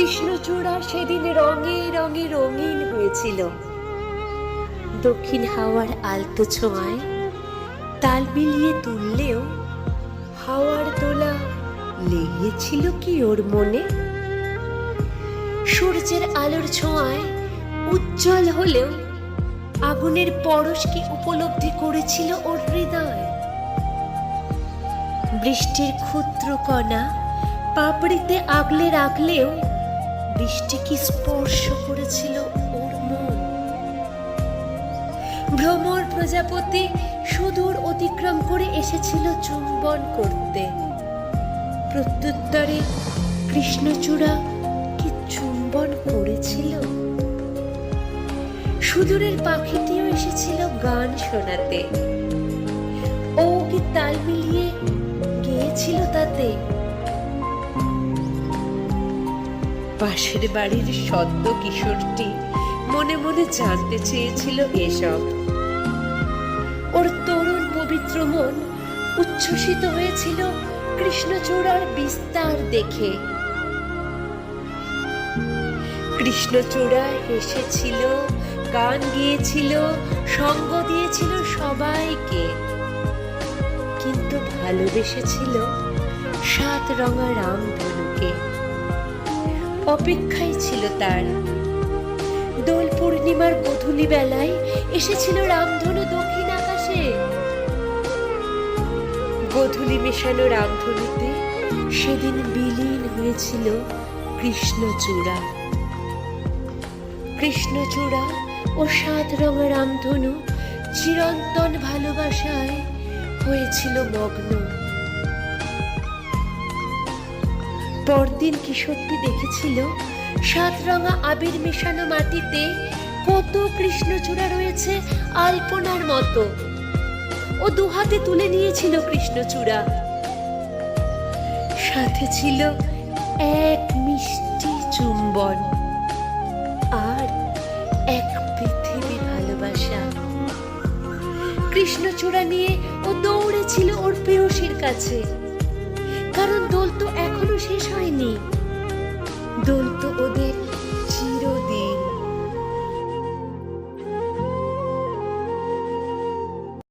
কৃষ্ণচূড়া সেদিন রঙে রঙে রঙিন হয়েছিল। দক্ষিণ হাওয়ার আলতো ছোঁয়ায় তাল মিলিয়ে তুললেও হাওয়ার দোলা লেগেছিল কি ওর মনে? সূর্যের আলোর ছোঁয়ায় উজ্জ্বল হলেও আগুনের পরশ কি উপলব্ধি করেছিল ওর হৃদয়? বৃষ্টির ক্ষুদ্র কণা পাপড়িতে আগলে রাখলেও বৃষ্টি কি স্পর্শ করেছিল ওর মন। ভ্রমর প্রজাপতি সুদূর অতিক্রম করে এসেছিল চুম্বন করতে। প্রত্যুত্তরে কৃষ্ণচূড়া কি চুম্বন করেছিল? সুদূরের পাখিটিও এসেছিল গান শোনাতে। ও কি তাল মিলিয়ে গিয়েছিল তাতে? পাশের বাড়ির সদ্য কিশোরটি মনে মনে জানতে চেয়েছিল এসব। ওর তরুণ পবিত্র মন উচ্ছ্বসিত হয়েছিল কৃষ্ণচূড়ার বিস্তার দেখে। কৃষ্ণচূড়া হেসেছিল, গান গিয়েছিল, সঙ্গ দিয়েছিল সবাইকে। কিন্তু ভালোবেসেছিল সাত রঙা রামধনুকে। অপেক্ষায় ছিল তার। দোল পূর্ণিমার গধূলি বেলায় এসেছিল রামধনু দক্ষিণ আকাশে। গধূলি মেশানো রামধনুতে সেদিন বিলীন হয়েছিল কৃষ্ণচূড়া। কৃষ্ণচূড়া ও সাত রঙা রামধনু চিরন্তন ভালোবাসায় হয়েছিল মগ্ন। পরদিন কিশোরটি দেখেছিল? সাত রঙা আবির মেশানো মাটিতে কত কৃষ্ণচূড়া রয়েছে আলপনার মতো। ও দুহাতে তুলে নিয়েছিল কৃষ্ণচূড়া। সাথে ছিল এক মিষ্টি চুম্বন আর এক পৃথিবী ভালোবাসা। কৃষ্ণচূড়া নিয়ে ও দৌড়েছিল ওর প্রেয়সীর কাছে। কারণ দোল তো এখনও